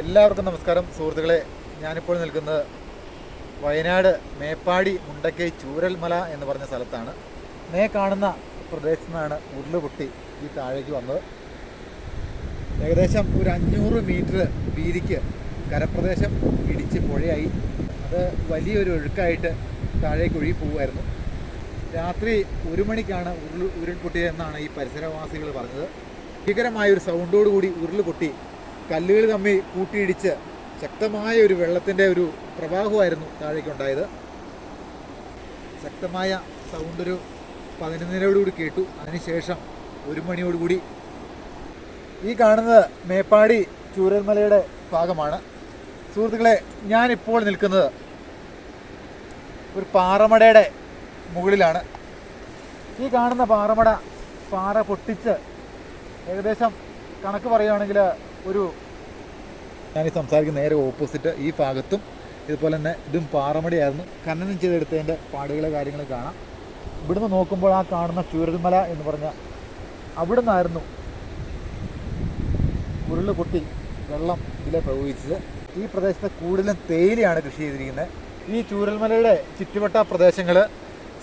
എല്ലാവർക്കും നമസ്കാരം. സുഹൃത്തുക്കളെ ഞാനിപ്പോൾ നിൽക്കുന്നത് വയനാട് മേപ്പാടി മുണ്ടക്കൈ ചൂരൽമല എന്ന് പറഞ്ഞ സ്ഥലത്താണ്. നേ കാണുന്ന പ്രദേശത്തു നിന്നാണ് ഉരുളുപൊട്ടി ഈ താഴേക്ക് വന്നത്. ഏകദേശം ഒരു അഞ്ഞൂറ് മീറ്റർ വീതിക്ക് കരപ്രദേശം ഇടിച്ച് പുഴയായി. അത് വലിയൊരു ഒഴുക്കായിട്ട് താഴേക്ക് ഒഴുകി പോവുമായിരുന്നു രാത്രി ഒരു മണിക്കാണ് ഉരുൾ ഉരുൾപൊട്ടിയതെന്നാണ് ഈ പരിസരവാസികൾ പറഞ്ഞത്. ഭീകരമായൊരു സൗണ്ടോടുകൂടി ഉരുൾ പൊട്ടി കല്ലുകൾ തമ്മിൽ കൂട്ടിയിടിച്ച് ശക്തമായ ഒരു വെള്ളത്തിന്റെ ഒരു പ്രവാഹമായിരുന്നു താഴേക്കുണ്ടായത്. ശക്തമായ സൗണ്ട് ഒരു പതിനൊന്നരയോടുകൂടി കേട്ടു. അതിനുശേഷം ഒരു മണിയോടുകൂടി ഈ കാണുന്നത് മേപ്പാടി ചൂരൽമലയുടെ ഭാഗമാണ്. സുഹൃത്തുക്കളെ ഞാനിപ്പോൾ നിൽക്കുന്നത് ഒരു പാറമടയുടെ മുകളിലാണ്. ഈ കാണുന്ന പാറമട പാറ പൊട്ടിച്ച് ഏകദേശം കണക്ക് പറയുകയാണെങ്കിൽ ഒരു ഞാൻ ഈ സംസാരിക്കുന്ന നേരെ ഓപ്പോസിറ്റ് ഈ ഭാഗത്തും ഇതുപോലെ തന്നെ ഇതും പാറമടിയായിരുന്നു. ഖനനം ചെയ്തെടുത്തതിന്റെ പാടുകളെ കാര്യങ്ങൾ കാണാം. ഇവിടുന്ന് നോക്കുമ്പോൾ ആ കാണുന്ന ചൂരൽമല എന്ന് പറഞ്ഞ അവിടെ നിന്നായിരുന്നു ഉരുൾ പൊട്ടി വെള്ളം ഇതിലെ പ്രവഹിച്ചത്. ഈ പ്രദേശത്ത് കൂടുതലും തേയിലയാണ് കൃഷി ചെയ്തിരിക്കുന്നത്. ഈ ചൂരൽമലയുടെ ചുറ്റുവട്ട പ്രദേശങ്ങൾ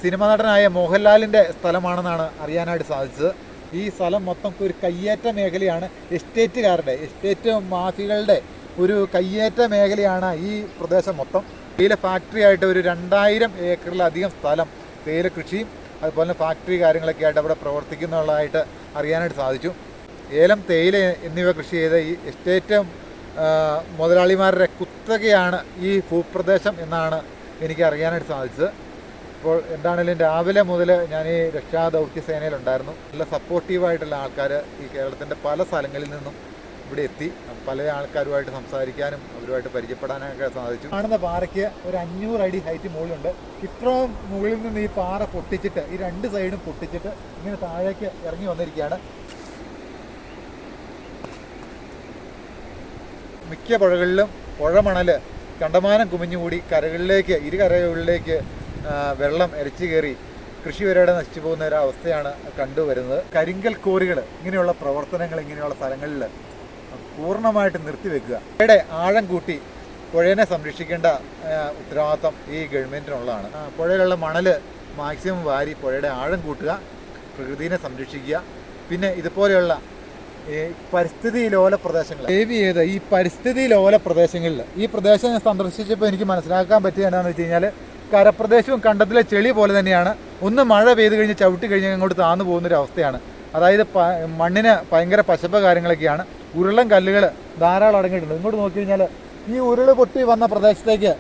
സിനിമാ നടനായ മോഹൻലാലിന്റെ സ്ഥലമാണെന്നാണ് അറിയാനായിട്ട് സാധിച്ചത്. ഈ സ്ഥലം മൊത്തം ഒരു കയ്യേറ്റ മേഖലയാണ്. എസ്റ്റേറ്റുകാരുടെ എസ്റ്റേറ്റ് മാഫികളുടെ ഒരു കയ്യേറ്റ മേഖലയാണ് ഈ പ്രദേശം മൊത്തം. തേയില ഫാക്ടറി ആയിട്ട് ഒരു രണ്ടായിരം ഏക്കറിലധികം സ്ഥലം തേയില കൃഷിയും അതുപോലെ തന്നെ ഫാക്ടറി കാര്യങ്ങളൊക്കെ ആയിട്ട് അവിടെ പ്രവർത്തിക്കുന്നുള്ളതായിട്ട് അറിയാനായിട്ട് സാധിച്ചു. ഏലം തേയില എന്നിവ കൃഷി ചെയ്ത ഈ എസ്റ്റേറ്റ് മുതലാളിമാരുടെ കുത്തകയാണ് ഈ ഭൂപ്രദേശം എന്നാണ് എനിക്ക് അറിയാനായിട്ട് സാധിച്ചത്. ഇപ്പോൾ എന്താണെങ്കിലും രാവിലെ മുതൽ ഞാൻ ഈ രക്ഷാ ദൗത്യ സേനയിലുണ്ടായിരുന്നു. നല്ല സപ്പോർട്ടീവായിട്ടുള്ള ആൾക്കാർ ഈ കേരളത്തിന്റെ പല സ്ഥലങ്ങളിൽ നിന്നും ഇവിടെ എത്തി. പല ആൾക്കാരുമായിട്ട് സംസാരിക്കാനും അവരുമായിട്ട് പരിചയപ്പെടാനൊക്കെ സാധിച്ചു. കാണുന്ന പാറയ്ക്ക് ഒരു അഞ്ഞൂറ് അടി ഹൈറ്റ് മുകളിലുണ്ട്. ഇത്രയും മുകളിൽ നിന്ന് ഈ പാറ പൊട്ടിച്ചിട്ട് ഈ രണ്ട് സൈഡും പൊട്ടിച്ചിട്ട് ഇങ്ങനെ താഴേക്ക് ഇറങ്ങി വന്നിരിക്കുകയാണ്. മിക്ക പുഴകളിലും പുഴമണൽ കണ്ടമാനം കുമിഞ്ഞുകൂടി കരകളിലേക്ക് ഇരു കരകളിലേക്ക് ആ, വെള്ളം എരച്ചു കയറി കൃഷി വരെയുടെ നശിച്ചു പോകുന്ന ഒരു അവസ്ഥയാണ് കണ്ടുവരുന്നത് കരിങ്കൽ കോറികൾ ഇങ്ങനെയുള്ള പ്രവർത്തനങ്ങൾ ഇങ്ങനെയുള്ള സ്ഥലങ്ങളിൽ പൂർണമായിട്ട് നിർത്തിവെക്കുക ഇവിടെ ആഴം കൂട്ടി പുഴയെ സംരക്ഷിക്കേണ്ട ഉത്തരവാദിത്തം ഈ ഗവൺമെന്റിനുള്ളതാണ് പുഴയിലുള്ള മണൽ മാക്സിമം വാരി പുഴയുടെ ആഴം കൂട്ടുക പ്രകൃതിയെ സംരക്ഷിക്കുക. പിന്നെ ഇതുപോലെയുള്ള ഈ പരിസ്ഥിതി ലോല പ്രദേശങ്ങൾ. സേവ് ചെയ്ത് ഈ പരിസ്ഥിതി ലോല പ്രദേശങ്ങളിൽ ഈ പ്രദേശം സന്ദർശിച്ചപ്പോൾ എനിക്ക് മനസ്സിലാക്കാൻ പറ്റിയ എന്താണെന്ന് വെച്ച് കഴിഞ്ഞാൽ കരപ്രദേശവും കണ്ടത്തിലെ ചെളി പോലെ തന്നെയാണ്. ഒന്ന് മഴ പെയ്ത് കഴിഞ്ഞ് ചവിട്ടി കഴിഞ്ഞ് അങ്ങോട്ട് താന്നു പോകുന്നൊരു അവസ്ഥയാണ്. അതായത് മണ്ണിന് ഭയങ്കര പശപ്പ് കാര്യങ്ങളൊക്കെയാണ്. ഉരുളം കല്ലുകൾ ധാരാളം അടങ്ങിയിട്ടുണ്ട്. ഇങ്ങോട്ട് നോക്കി കഴിഞ്ഞാൽ ഈ ഉരുൾ പൊട്ടി വന്ന പ്രദേശത്തേക്ക്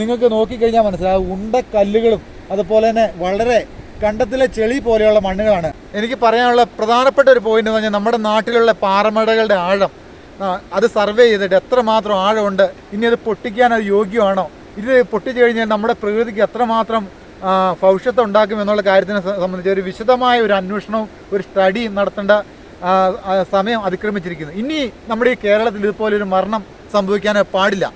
നിങ്ങൾക്ക് നോക്കിക്കഴിഞ്ഞാൽ മനസ്സിലാവും. ഉണ്ട കല്ലുകളും അതുപോലെ തന്നെ വളരെ കണ്ടത്തിലെ ചെളി പോലെയുള്ള മണ്ണുകളാണ്. എനിക്ക് പറയാനുള്ള പ്രധാനപ്പെട്ട ഒരു പോയിന്റ് എന്ന് പറഞ്ഞാൽ നമ്മുടെ നാട്ടിലുള്ള പാറമടകളുടെ ആഴം. അത് സർവേ ചെയ്തിട്ട് എത്രമാത്രം ആഴമുണ്ട് ഇനി അത് പൊട്ടിക്കാൻ അത് യോഗ്യമാണോ? ഇത് പൊട്ടിച്ചു കഴിഞ്ഞാൽ നമ്മുടെ പ്രകൃതിക്ക് എത്രമാത്രം ഭവിഷ്യത്ത് ഉണ്ടാക്കും എന്നുള്ള കാര്യത്തിനെ സംബന്ധിച്ച് ഒരു വിശദമായ ഒരു അന്വേഷണവും ഒരു സ്റ്റഡി നടത്തേണ്ട സമയം അതിക്രമിച്ചിരിക്കുന്നു. ഇനി നമ്മുടെ ഈ കേരളത്തിൽ ഇതുപോലെ ഒരു മരണം സംഭവിക്കാൻ പാടില്ല.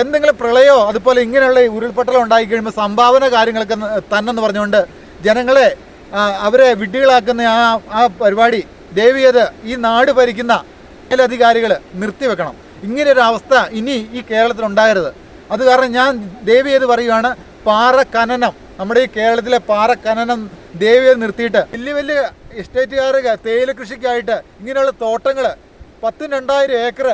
എന്തെങ്കിലും പ്രളയോ അതുപോലെ ഇങ്ങനെയുള്ള ഉരുൾപൊട്ടലോ ഉണ്ടായി കഴിയുമ്പോൾ സംഭാവന കാര്യങ്ങളൊക്കെ തന്നെ തന്നെന്ന് പറഞ്ഞുകൊണ്ട് ജനങ്ങളെ അവരെ വിഡ്ഢികളാക്കുന്ന ആ ആ പരിപാടി ദേവീയത് ഈ നാട് ഭരിക്കുന്ന മേലധികാരികൾ നിർത്തിവെക്കണം. ഇങ്ങനെയൊരവസ്ഥ ഇനി ഈ കേരളത്തിൽ ഉണ്ടാകരുത് അത് കാരണം ഞാൻ ദേവി ഏത് പറയുകയാണ് പാറ ഖനനം നമ്മുടെ ഈ കേരളത്തിലെ പാറ ഖനനം ദേവിയത് നിർത്തിയിട്ട് വലിയ വലിയ എസ്റ്റേറ്റുകാർ തേയില കൃഷിക്കായിട്ട് ഇങ്ങനെയുള്ള തോട്ടങ്ങൾ പത്തും രണ്ടായിരം ഏക്കർ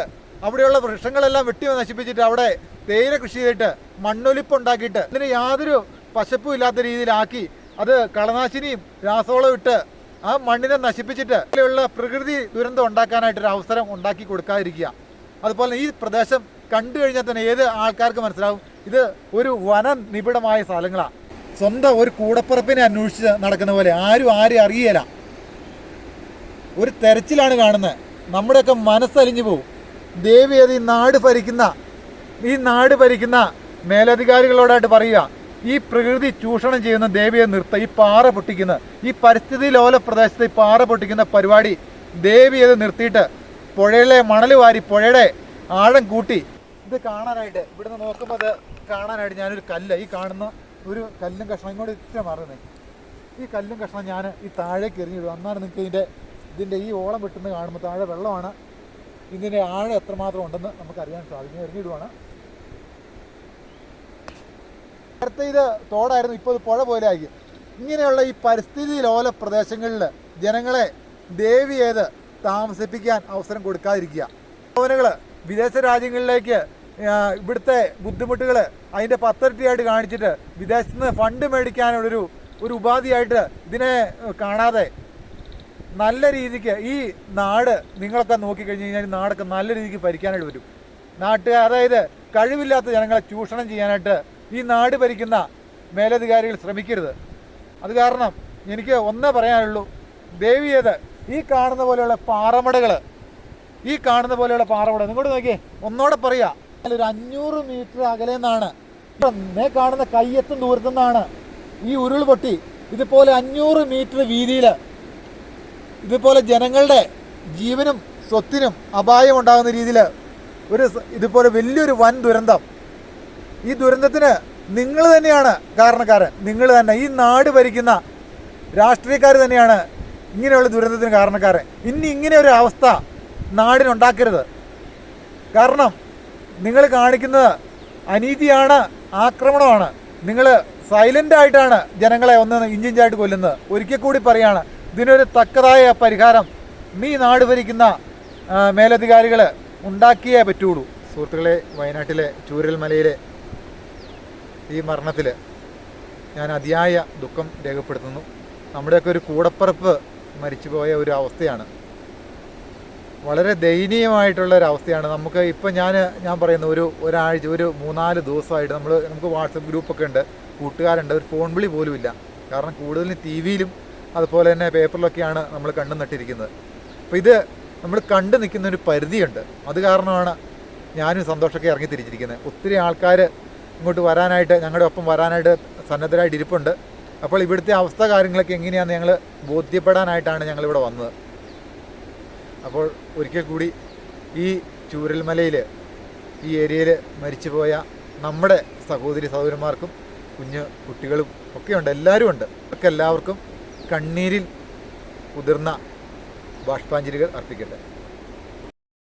അവിടെയുള്ള വൃക്ഷങ്ങളെല്ലാം വെട്ടി നശിപ്പിച്ചിട്ട് അവിടെ തേയില കൃഷി ചെയ്തിട്ട് മണ്ണൊലിപ്പ് ഉണ്ടാക്കിയിട്ട് ഇതിന് യാതൊരു പശപ്പും ഇല്ലാത്ത രീതിയിലാക്കി അത് കളനാശിനിയും രാസവളം ഇട്ട് ആ മണ്ണിനെ നശിപ്പിച്ചിട്ട് ഇതിലുള്ള പ്രകൃതി ദുരന്തം ഉണ്ടാക്കാനായിട്ടൊരു അവസരം ഉണ്ടാക്കി കൊടുക്കാതിരിക്കുക. അതുപോലെ ഈ പ്രദേശം കണ്ടു കഴിഞ്ഞാൽ തന്നെ ഏത് ആൾക്കാർക്ക് മനസ്സിലാവും? ഇത് ഒരു വന നിബിഡമായ സ്ഥലങ്ങളാണ് സ്വന്തം ഒരു കൂടപ്പുറപ്പിനെ അന്വേഷിച്ച് നടക്കുന്ന പോലെ ആരും ആരും അറിയില്ല ഒരു തെരച്ചിലാണ് കാണുന്നത് നമ്മുടെയൊക്കെ മനസ്സലിഞ്ഞു പോകും ദേവി അത് ഈ നാട് ഭരിക്കുന്ന ഈ നാട് ഭരിക്കുന്ന മേലധികാരികളോടായിട്ട് പറയുക ഈ പ്രകൃതി ചൂഷണം ചെയ്യുന്ന ദേവിയെ നിർത്ത ഈ പാറ പൊട്ടിക്കുന്ന ഈ പരിസ്ഥിതി ലോല പ്രദേശത്ത് ഈ പാറ പൊട്ടിക്കുന്ന പരിപാടി ദേവി അത് നിർത്തിയിട്ട് പുഴയിലെ മണൽ വാരി പുഴയുടെ ആഴം കൂട്ടി. ഇത് കാണാനായിട്ട് ഇവിടുന്ന് നോക്കുമ്പോൾ അത് കാണാനായിട്ട് ഞാനൊരു കല്ല് ഈ കാണുന്ന ഒരു കല്ലും കഷ്ണം ഇങ്ങോട്ട് ഇത്ര മാറുന്നത് ഈ കല്ലും കഷ്ണം ഞാൻ ഈ താഴേക്ക് എറിഞ്ഞിടും. അന്നാണ് നിങ്ങൾക്ക് ഇതിന്റെ ഇതിന്റെ ഈ ഓളം വെട്ടുന്നത് കാണുമ്പോൾ താഴെ വെള്ളമാണ്. ഇതിന്റെ ആഴം എത്രമാത്രം ഉണ്ടെന്ന് നമുക്കറിയാൻ സാധിക്കും. എറിഞ്ഞിടുവാണ്. നേരത്തെ ഇത് തോടായിരുന്നു ഇപ്പോൾ ഇത് പുഴ പോലെ ആക്കി ഇങ്ങനെയുള്ള ഈ പരിസ്ഥിതി ലോല പ്രദേശങ്ങളിൽ ജനങ്ങളെ ദേവി ചെയ്ത് താമസിപ്പിക്കാൻ അവസരം കൊടുക്കാതിരിക്കുക. ഭവനുകൾ വിദേശ രാജ്യങ്ങളിലേക്ക് ഇവിടുത്തെ ബുദ്ധിമുട്ടുകൾ അതിന്റെ പത്തരട്ടിയായിട്ട് കാണിച്ചിട്ട് വിദേശത്ത് നിന്ന് ഫണ്ട് മേടിക്കാനുള്ളൊരു ഒരു ഉപാധിയായിട്ട് ഇതിനെ കാണാതെ നല്ല രീതിക്ക് ഈ നാട് നിങ്ങളൊക്കെ നോക്കിക്കഴിഞ്ഞ് കഴിഞ്ഞാൽ നാടൊക്കെ നല്ല രീതിക്ക് ഭരിക്കാനായിട്ട് വരും നാട്ടുകാർ അതായത് കഴിവില്ലാത്ത ജനങ്ങളെ ചൂഷണം ചെയ്യാനായിട്ട് ഈ നാട് ഭരിക്കുന്ന മേലധികാരികൾ ശ്രമിക്കരുത്. അത് കാരണം എനിക്ക് ഒന്നേ പറയാനുള്ളൂ. ദേവിയത് ഈ കാണുന്ന പോലെയുള്ള പാറമടകൾ. ഈ കാണുന്ന പോലെയുള്ള പാറമട നിങ്ങോട്ട് നോക്കിയേ ഒന്നോടെ പറയാ. ഒരു അഞ്ഞൂറ് മീറ്റർ അകലെ നിന്നാണ്. നേ കാണുന്ന കയ്യെത്തും ദൂരത്തു നിന്നാണ് ഈ ഉരുൾ പൊട്ടി. ഇതുപോലെ അഞ്ഞൂറ് മീറ്റർ വീതിയിൽ ഇതുപോലെ ജനങ്ങളുടെ ജീവനും സ്വത്തിനും അപായം ഉണ്ടാകുന്ന രീതിയിൽ ഒരു ഇതുപോലെ വലിയൊരു വൻ ദുരന്തം. ഈ ദുരന്തത്തിന് നിങ്ങൾ തന്നെയാണ് കാരണക്കാരൻ. നിങ്ങൾ തന്നെ. ഈ നാട് ഭരിക്കുന്ന രാഷ്ട്രീയക്കാർ തന്നെയാണ് ഇങ്ങനെയുള്ള ദുരന്തത്തിന് കാരണക്കാരൻ ഇനി ഇങ്ങനെ ഒരു അവസ്ഥ നാടിനുണ്ടാക്കരുത്. കാരണം നിങ്ങൾ കാണിക്കുന്നത് അനീതിയാണ് ആക്രമണമാണ്. നിങ്ങൾ സൈലന്റ് ആയിട്ടാണ് ജനങ്ങളെ ഒന്ന് ഇഞ്ചിഞ്ചായിട്ട് കൊല്ലുന്നത്. ഒരിക്കൽ കൂടി പറയാണ് ഇതിനൊരു തക്കതായ പരിഹാരം നീ നാട് ഭരിക്കുന്ന മേലധികാരികൾ ഉണ്ടാക്കിയേ പറ്റുള്ളൂ. സുഹൃത്തുക്കളെ വയനാട്ടിലെ ചൂരൽമലയിലെ ഈ മരണത്തിൽ ഞാൻ അതിയായ ദുഃഖം രേഖപ്പെടുത്തുന്നു. നമ്മുടെയൊക്കെ ഒരു കൂടപ്പിറപ്പ് മരിച്ചുപോയ ഒരു അവസ്ഥയാണ്. വളരെ ദയനീയമായിട്ടുള്ള ഒരു അവസ്ഥയാണ് നമുക്ക് ഇപ്പം ഞാൻ ഞാൻ പറയുന്ന ഒരു ഒരാഴ്ച ഒരു മൂന്നാൽ ദിവസമായിട്ട് നമ്മൾ നമുക്ക് വാട്സപ്പ് ഗ്രൂപ്പൊക്കെ ഉണ്ട് കൂട്ടുകാരുണ്ട്. ഒരു ഫോൺ വിളി പോലും ഇല്ല കാരണം കൂടുതലും ടി വിയിലും അതുപോലെ തന്നെ പേപ്പറിലൊക്കെയാണ് നമ്മൾ കണ്ടു നട്ടിരിക്കുന്നത്. അപ്പോൾ ഇത് നമ്മൾ കണ്ടു നിൽക്കുന്ന ഒരു പരിധിയുണ്ട്. അത് കാരണമാണ് ഞാനും സന്തോഷമൊക്കെ ഇറങ്ങി തിരിച്ചിരിക്കുന്നത്. ഒത്തിരി ആൾക്കാർ ഇങ്ങോട്ട് വരാനായിട്ട് ഞങ്ങളുടെ ഒപ്പം വരാനായിട്ട് സന്നദ്ധരായിട്ട് ഇരിപ്പുണ്ട്. അപ്പോൾ ഇവിടുത്തെ അവസ്ഥ കാര്യങ്ങളൊക്കെ എങ്ങനെയാണെന്ന് ഞങ്ങൾ ബോധ്യപ്പെടാനായിട്ടാണ് ഞങ്ങളിവിടെ വന്നത്. അപ്പോൾ ഒരിക്കൽ കൂടി ഈ ചൂരൽമലയിൽ ഈ ഏരിയയിൽ മരിച്ചു പോയ നമ്മുടെ സഹോദരി സഹോദരന്മാർക്കും കുഞ്ഞ് കുട്ടികളും ഒക്കെയുണ്ട് എല്ലാവരും ഉണ്ട്. ഒക്കെ എല്ലാവർക്കും കണ്ണീരിൽ ഉതിർന്ന ബാഷ്പാഞ്ജലികൾ അർപ്പിക്കട്ടെ.